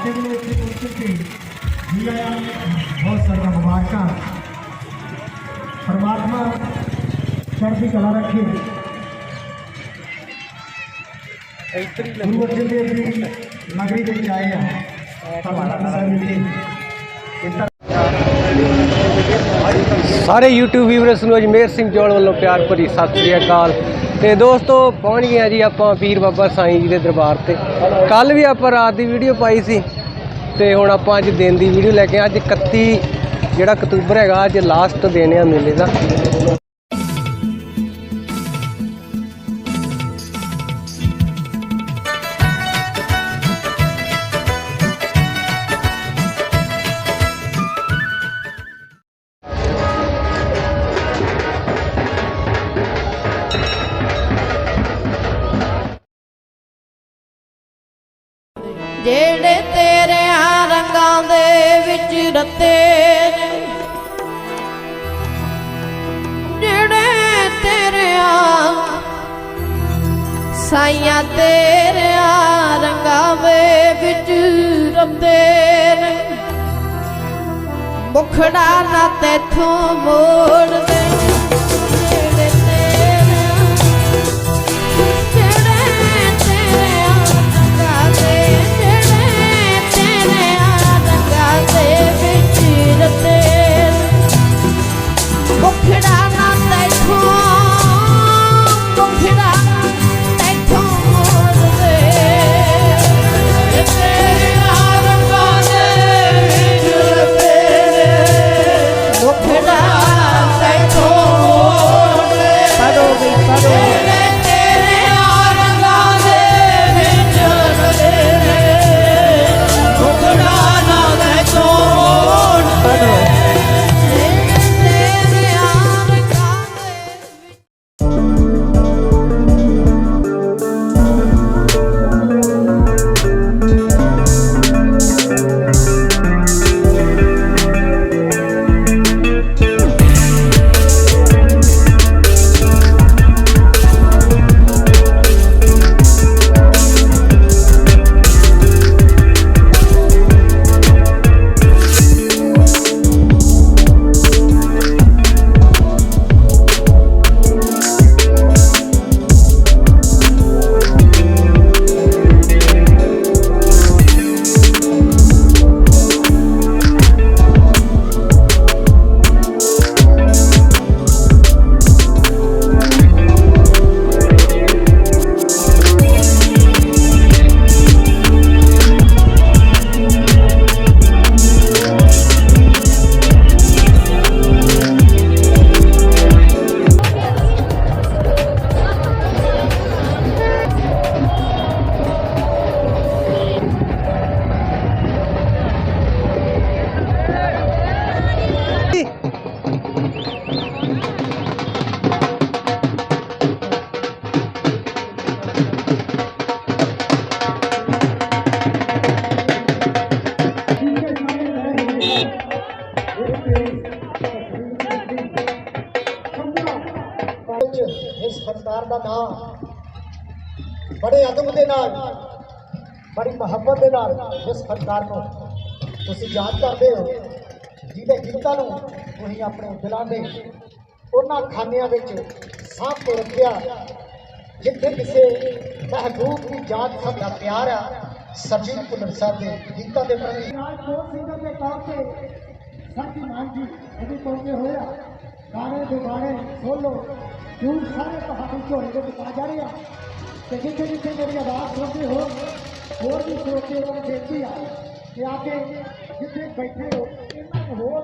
ਸਾਡੇ ਵੱਲੋਂ ਇੱਥੇ ਪਹੁੰਚਣ ਤੇ ਜੀ ਆਇਆਂ, ਬਹੁਤ ਸਾਰੀਆਂ ਮੁਬਾਰਕਾਂ। ਪਰਮਾਤਮਾ ਚੜ੍ਹਦੀ ਕਲਾ ਰੱਖੇ। ਗੁਰੂ ਅਰਜਨ ਦੇਵ ਜੀ ਨਗਰੀ ਦੇ ਵਿੱਚ ਆਏ ਆ। ਪਰਮਾਤਮਾ ਸਾਹਿਬ ਜੀ ਸਾਰੇ YouTube ਵੀਵਰਸ ਨੂੰ ਅਜਮੇਰ ਸਿੰਘ ਜੋਲ ਵੱਲੋਂ ਪਿਆਰ ਭਰੀ ਸਤਿ ਸ੍ਰੀ ਅਕਾਲ। ਤੇ ਦੋਸਤੋ, ਪਹੁੰਚ ਗਏ ਆ ਜੀ ਆਪਾਂ ਪੀਰ ਬਾਬਾ ਸਾਈਂ ਜੀ ਦੇ ਦਰਬਾਰ ਤੇ। ਕੱਲ ਵੀ ਆਪਾਂ ਰਾਤ ਦੀ ਵੀਡੀਓ ਪਾਈ ਸੀ ਤੇ ਹੁਣ ਆਪਾਂ ਅੱਜ ਦਿਨ ਦੀ ਵੀਡੀਓ ਲੈ ਕੇ ਅੱਜ 31 ਜਿਹੜਾ ਅਕਤੂਬਰ ਹੈਗਾ, ਅੱਜ ਲਾਸਟ ਦਿਨ ਆ ਮੇਲੇ ਦਾ। ਵਿੱਚ ਰੱਤੇ ਨੇ ਜਿਹੜੇ ਤੇਰੇ ਸਾਈਆਂ ਤੇਰਿਆ ਰੰਗਾਂ ਦੇ ਵਿੱਚ ਰੱਤੇ ਨੇ। ਮੁਖੜਾ ਨਾ ਤੇਥੋਂ ਮੋੜਦੇ। ਸਰਕਾਰ ਨੂੰ। ਤੁਸੀਂ ਯਾਦ ਕਰਦੇ ਹੋ, ਜਿਹਦੇ ਗੀਤਾਂ ਨੂੰ ਤੁਸੀਂ ਆਪਣੇ ਦਿਲਾਂ ਦੇ, ਉਹਨਾਂ ਖਾਨਿਆਂ ਵਿੱਚ ਸਾਂਭ ਕੇ ਰੱਖਿਆ। ਜਿੱਥੇ ਕਿਸੇ ਮਹਿਬੂਬ ਦੀ ਯਾਦ ਸਭ ਦਾ ਪਿਆਰ ਆ ਸਰਜੀਤ ਭੁੱਲਰ ਸਾਹਿਬ ਦੇ ਗੀਤਾਂ ਦੇ ਪ੍ਰਤੀ। ਨਾਲ ਦੋ ਦੇ ਤੌਰ ਤੇ ਸਾਡੀ ਮਾਨ ਜੀ ਇਹਦੇ ਪਹੁੰਚੇ ਹੋਇਆ। ਗਾਣੇ ਦੇ ਗਾਣੇ ਸੋਲੋ ਕਿਉਂ ਸਾਰੇ ਤੁਹਾਡੀ ਝੋਲੀ ਦੇ ਵਿੱਚ ਜਾ ਰਿਹਾ। ਆ ਤੇ ਜਿੱਥੇ ਜਿੱਥੇ ਮੇਰੀ ਆਵਾਜ਼ ਸੁਣਦੇ ਹੋ ਹੋਰ ਵੀ ਸੋਚੇ ਉਹਨਾਂ ਬੇਨਤੀ ਆ ਕਿ ਆ। ਕੇ ਜਿੱਥੇ ਬੈਠੇ ਹੋ ਇਹਨਾਂ ਨੂੰ ਹੋਰ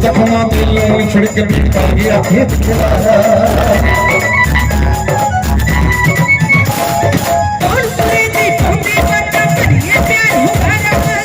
ਜ਼ਖਮਾਂ ਦਿਲੋਂ ਛਿੜਕ ਨਿਕਲ ਗਿਆ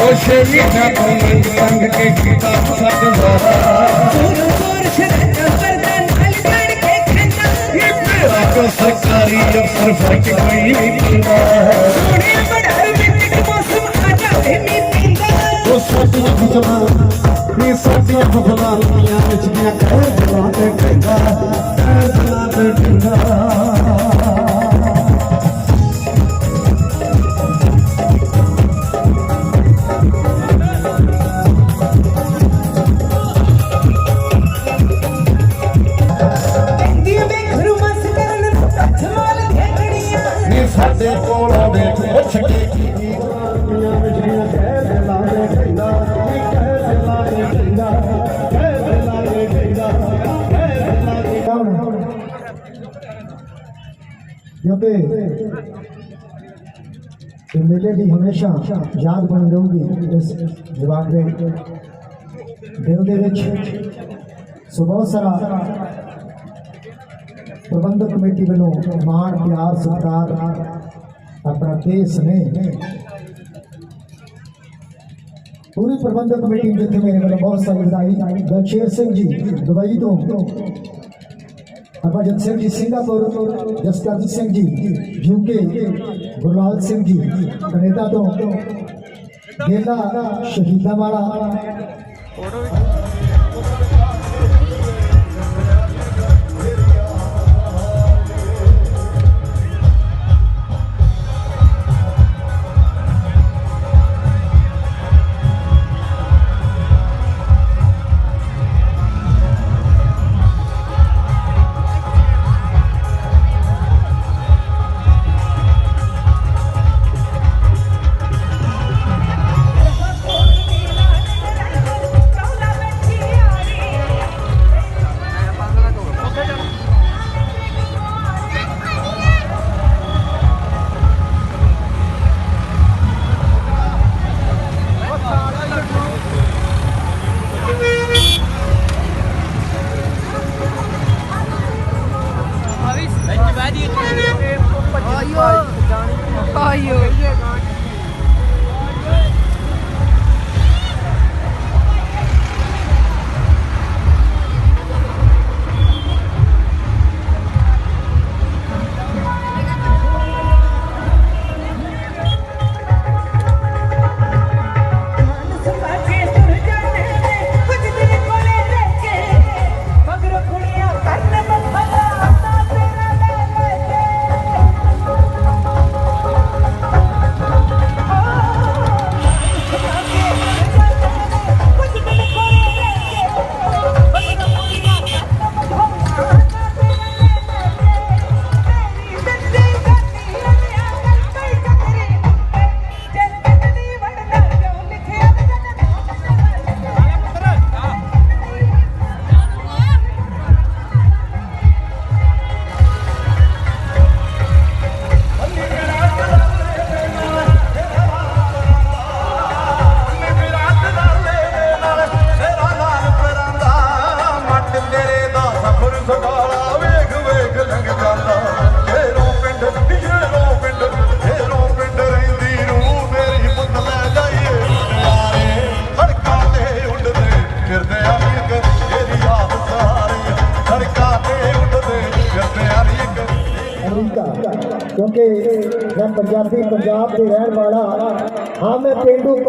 ਉਹ ਸ਼ੇਰੀ ਦਾ ਕੋਲ ਰੰਗ ਕੇ ਕੀਤਾ ਸਕਦਾ ਇਹ ਮੇਰਾ ਕੋ ਸਰਕਾਰੀ ਅਫਸਰ ਫ਼ਰਕ ਕੋਈ ਨਹੀਂ ਪੀਂਦਾ ਉਹ ਸਾਡੀਆਂ ਫਸਲਾਂ ਇਹ ਸਾਡੀਆਂ ਫਸਲਾਂ ਦੁਨੀਆ ਵਿੱਚ ਦੀਆਂ ਕਹਿਰ ਜਲਾਂ ਤੇ ਕਹਿੰਦਾ ਕਹਿਰ ਜਲਾਂ ਤੇ ਕਹਿੰਦਾ। ਹਮੇਸ਼ਾ ਯਾਦ ਬਣ ਰਹੂਗੀ ਇਸ ਜਵਾਨ ਦੇ। ਦਿਲ ਦੇ ਵਿੱਚ ਸੋ ਬਹੁਤ ਸਾਰਾ ਪ੍ਰਬੰਧਕ ਕਮੇਟੀ ਵੱਲੋਂ ਮਾਣ, ਪਿਆਰ, ਸਤਿਕਾਰ ਆਪਣਾ ਦੇਸ਼ ਨੇ ਪੂਰੀ ਪ੍ਰਬੰਧਕ ਕਮੇਟੀ ਜਿੱਥੇ ਮੇਰੇ ਵੱਲੋਂ ਬਹੁਤ ਸਾਰੀ ਵਧਾਈ। ਦਲਸ਼ੇਰ ਸਿੰਘ ਜੀ, ਦੁਬਈ ਤੋਂ। Harbhajan Singh ji Singapore Jaskaran Singh ji UK Gurlal Singh ji Canada ਤੋਂ ਗੇਲਾ ਸ਼ਹੀਦਾਂ ਵਾਲਾ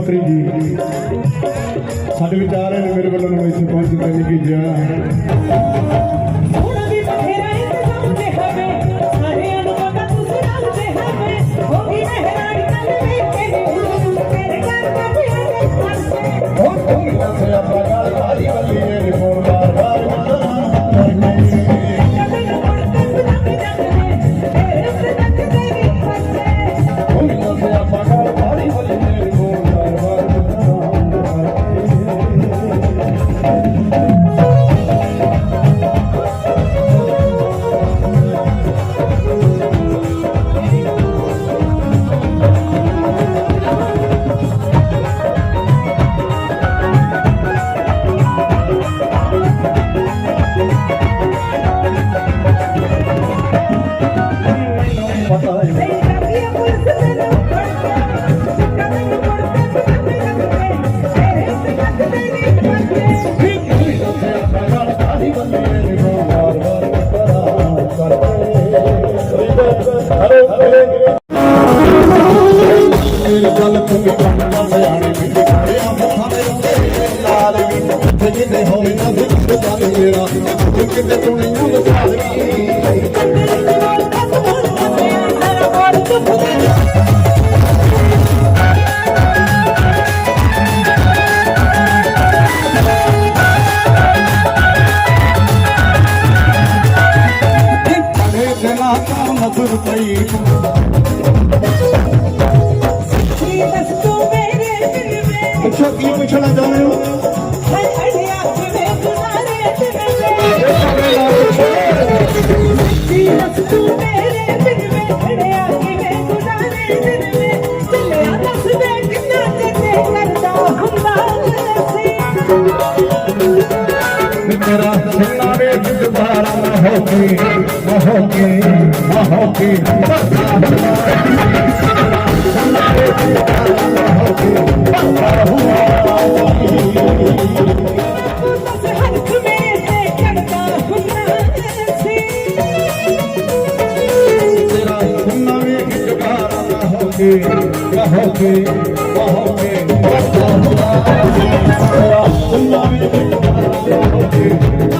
ਮੰਤਰੀ ਜੀ ਸਾਡੇ ਵਿਚਾਰ ਹੈ ਮੇਰੇ ਵੱਲੋਂ ਇੱਥੇ ਪਹੁੰਚ ਦਿੱਤੇ ਨੇ ਕਿ ਜਿਆ Hello, hello. تو میرے پنجے وچ بیٹھےیا کیویں گڈانی কাহকে কাহকে কাহকে কাহকে কাহকে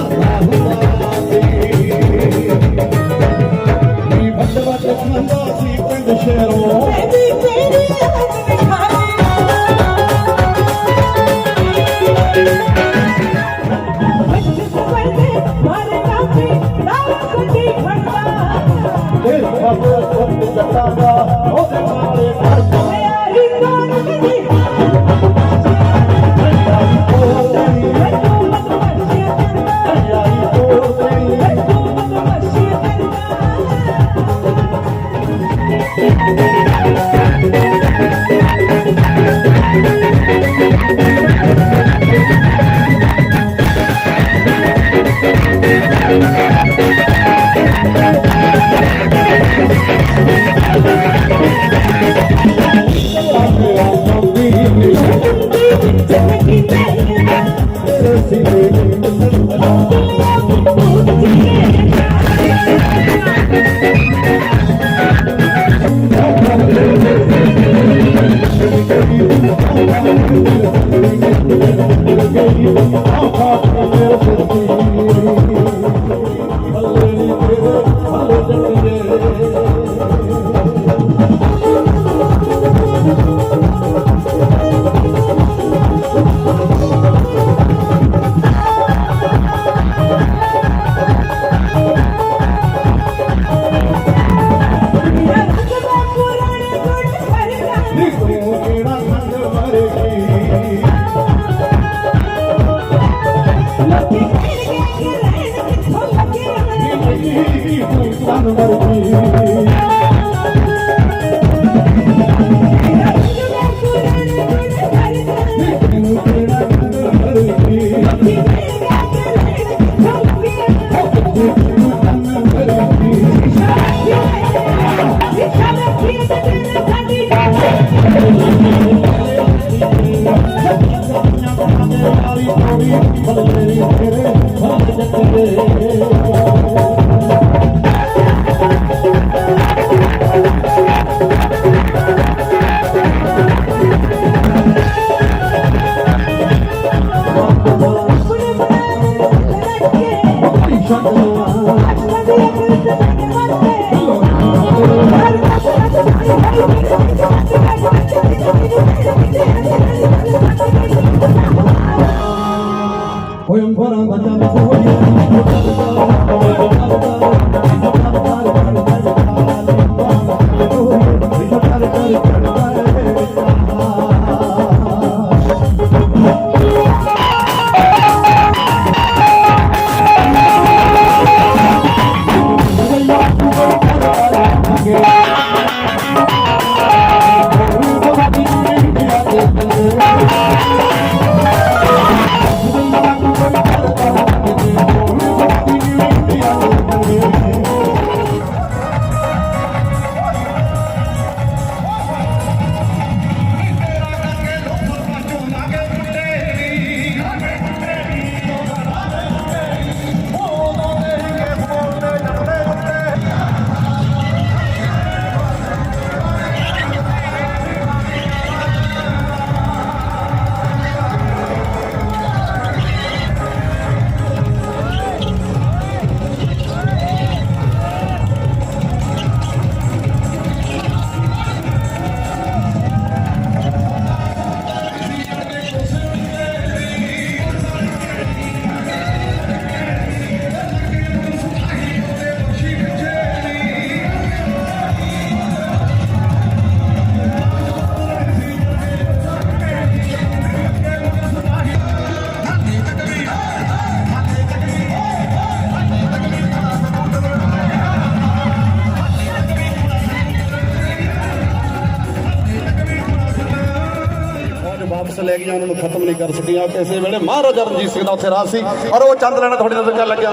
ਵਾਪਸ ਉਹਨਾਂ ਨੂੰ ਖਤਮ ਨਹੀਂ ਕਰ ਸਕੀਆਂ ਕਿਸੇ ਵੇਲੇ ਮਹਾਰਾਜਾ ਰਣਜੀਤ ਸਿੰਘ ਦਾ ਉੱਥੇ ਰਾਜ ਸੀ ਔਰ ਉਹ ਚੰਦ ਲੈਣਾ ਤੁਹਾਡੀ ਨਜ਼ਰ ਚੱਲ ਲੱਗਿਆ।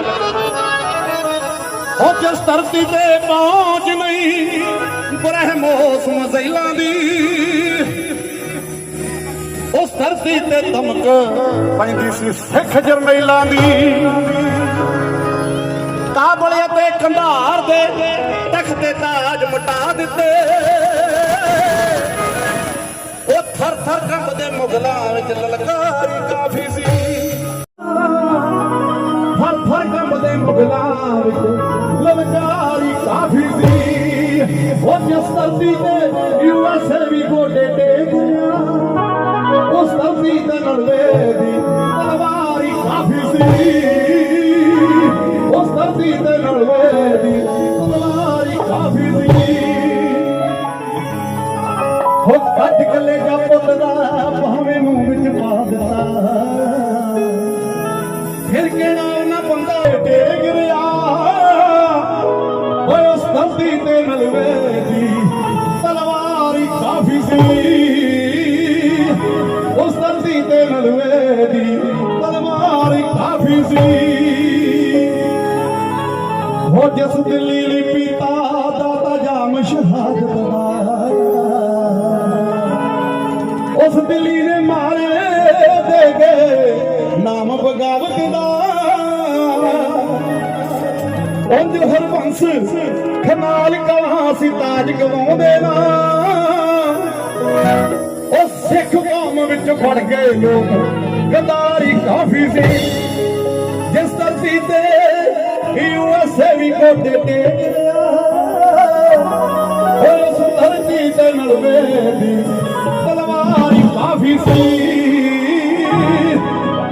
ਉਹ ਜਿਸ ਧਰਤੀ ਤੇ ਪਹੁੰਚ ਨਹੀਂ ਬ੍ਰਹਮੋਸ ਮਜ਼ੈਲਾਂ ਦੀ, ਉਸ ਧਰਤੀ ਤੇ ਧਮਕ ਪੈਂਦੀ ਸੀ ਸਿੱਖ ਜਰਨੈਲਾਂ ਦੀ। ਕਾਬਲ ਤੇ ਕੰਧਾਰ ਦੇ ਤਖਤੇ ਤਾਜ ਮਟਾ ਦਿੱਤੇ। ਥਰ ਥਰ ਕੰਬਦੇ ਮੁਗਲਾਂ ਵਿੱਚ ਲਲਕਾਰੀ ਕਾਫੀ ਸੀ। ਫਰ ਫਰ ਕੰਬਦੇ ਮੁਗਲਾਂ ਵਿੱਚ ਲਲਕਾਰੀ ਕਾਫੀ ਸੀ। ਉਹ ਜਿਸ ਧਰਤੀ ਤੇ ਯੂਐਸਏ ਵੀ ਗੋਡੇ ਟੇਕ ਗਿਆ ਉਸ ਧਰਤੀ ਤੇ ਲੜਵੇ ਦੀ ਤਲਵਾਰੀ ਕਾਫੀ ਸੀ। ਉਸ ਧਰਤੀ ਤੇ ਲੜਵੇ ਹੋ ਕੱਢ ਕਲੇਜਾ ਪੁੱਤ ਦਾ, ਭਾਵੇਂ ਮੂੰਹ ਵਿੱਚ ਪਾ ਦਿੱਤਾ। ਫਿਰ ਕਿਹੜਾ ਉਹਨਾਂ ਬੰਦਾ ਟੇਕ ਰਿਆ ਓਏ, ਉਸ ਧਰਤੀ ਤੇ ਮਲਵੇ ਦੀ ਤਲਵਾਰੀ ਕਾਫੀ ਸੀ। ਉਸ ਧਰਤੀ ਤੇ ਮਲਵੇ ਦੀ ਤਲਵਾਰੀ ਕਾਫੀ ਸੀ। ਹੋ ਜਿਸ ਦਿੱਲੀ ਉਸ ਦਿੱਲੀ ਨੇ ਮਾਰੇ ਦੇ ਗਏ ਨਾਮ ਬਗਾਵਤ ਦਾ ਉਂਝ ਹਰਬੰਸ ਖਨਾਲ ਕਹਾਂ ਸੀ ਤਾਜ ਗਵਾਉਂਦੇ ਨਾ। ਉਹ ਸਿੱਖ ਕੌਮ ਵਿੱਚ ਫੜ ਗਏ ਲੋਕ ਗਦਾਰੀ ਕਾਫੀ ਸੀ। ਜਿਸ ਧਰਤੀ ਤੇ ਯੂਐਸਏ ਵੀ ਕੋਟੇ ਟੇਕ ਉਸ ਧਰਤੀ ਤੇ ਨਲਵੇ ਦੀ ਸੀ।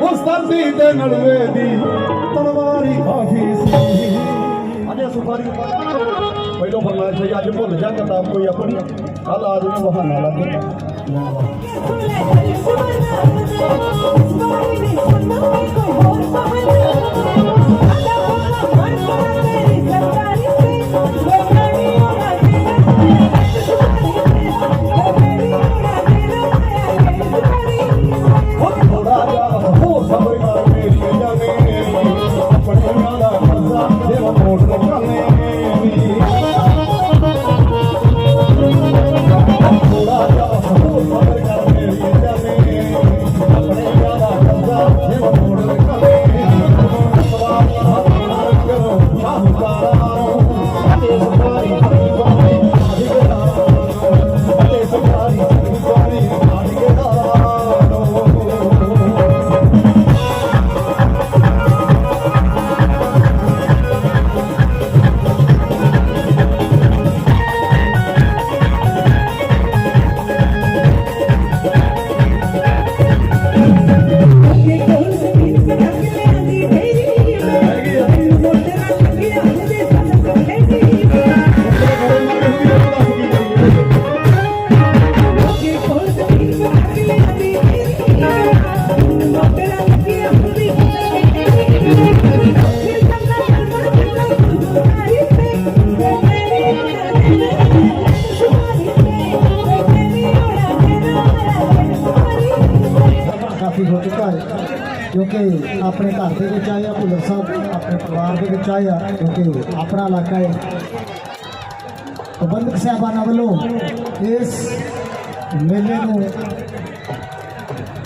ਉਸ ਧਰਤੀ ਤੇ ਨਲਵੇ ਦੀ ਤਲਵਾਰੀ ਕਾਫੀ ਸੀ। ਅਜੇ ਸੁਫਾਰੀ ਪਹਿਲੋਂ ਫਰਮਾਇਸ਼ ਹੈ ਅੱਜ ਭੁੱਲ ਜਾ ਕਿਤਾਬ ਕੋਈ ਆਪਣੀ। ਕੱਲ ਆਦਮੀ ਬਹਾਨਾ ਲੱਗ ਉਹ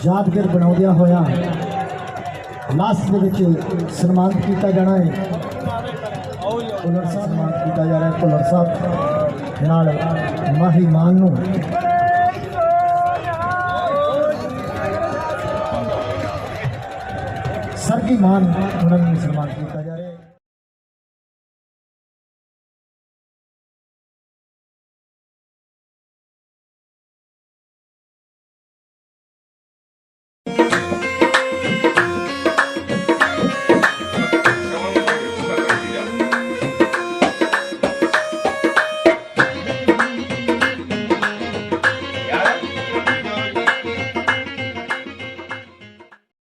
ਯਾਦਗਾਰ ਬਣਾਉਂਦਿਆਂ ਹੋਇਆ ਲਾਸਟ ਦੇ ਵਿੱਚ ਸਨਮਾਨਿਤ ਕੀਤਾ ਜਾਣਾ ਹੈ। ਭੁੱਲਰ ਸਾਹਿਬ ਸਨਮਾਨਿਤ ਕੀਤਾ ਜਾ ਰਿਹਾ ਭੁੱਲਰ ਸਾਹਿਬ ਨਾਲ ਮਾਹੀ ਮਾਨ ਨੂੰ ਸਰਗੀ ਮਾਨ ਉਹਨਾਂ ਨੂੰ ਸਨਮਾਨ